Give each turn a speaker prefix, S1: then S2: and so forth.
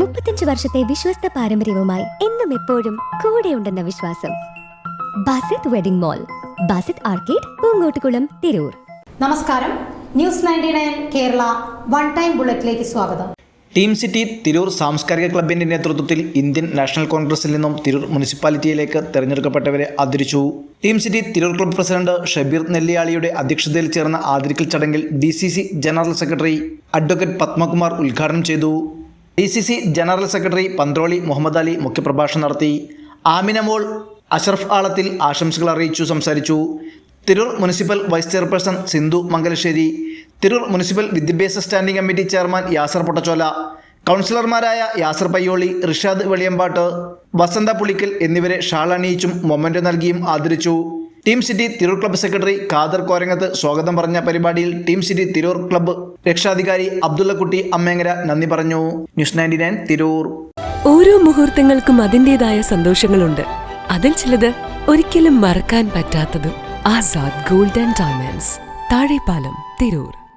S1: മുപ്പത്തഞ്ച് വർഷത്തെ വിശ്വസ്ത പാരമ്പര്യവുമായി എന്നും എപ്പോഴും കൂടെയുണ്ടെന്ന വിശ്വാസം. Basith wedding mall Basith arcade Poonkottukulam Tirur.
S2: നമസ്കാരം. News ninety nine Kerala one time ബുള്ളറ്റിലേക്ക് സ്വാഗതം.
S3: ടീം സിറ്റി തിരൂർ സാംസ്കാരിക ക്ലബിന്റെ നേതൃത്വത്തിൽ ഇന്ത്യൻ നാഷണൽ കോൺഗ്രസിൽ നിന്നും തിരൂർ മുനിസിപ്പാലിറ്റിയിലേക്ക് തെരഞ്ഞെടുക്കപ്പെട്ടവരെ ആദരിച്ചു. Team city Tirur club president Shabeer നെല്ലിയാളിയുടെ അധ്യക്ഷതയിൽ ചേർന്ന ആദരിക്കൽ ചടങ്ങിൽ D C C general secretary advocate Padmakumar ഉദ്ഘാടനം ചെയ്തു. D C C general secretary Panthroli Muhammad Ali മുഖ്യപ്രഭാഷണം നടത്തി. ആമിനമോൾ അഷറഫ് ആളത്തിൽ ആശംസകൾ അറിയിച്ചു സംസാരിച്ചു. Tirur municipal vice chairperson Sindhu Mangalassery. Tirur municipal വിദ്യാഭ്യാസ standing committee chairman Yasar Pottachola. കൗൺസിലർമാരായ യാസർ പയ്യോളി റിഷാദ് വെളിയമ്പാട്ട് വസന്ത പുളിക്കൽ എന്നിവരെ ഷാൾ അണിയിച്ചും മൊമെന്റ് നൽകിയും ആദരിച്ചു. Team city Tirur club secretary Khader Korangath സ്വാഗതം പറഞ്ഞ പരിപാടിയിൽ ടീം സിറ്റി തിരൂർ ക്ലബ്ബ് രക്ഷാധികാരി അബ്ദുള്ളക്കുട്ടി അമ്മേങ്ങര നന്ദി പറഞ്ഞു. News ninety nine Tirur.
S4: ഓരോ മുഹൂർത്തങ്ങൾക്കും അതിന്റെതായ സന്തോഷങ്ങളുണ്ട്. അതിൽ ചിലത് ഒരിക്കലും മറക്കാൻ പറ്റാത്തതും. Azad golden diamonds. Thazhepalam Tirur.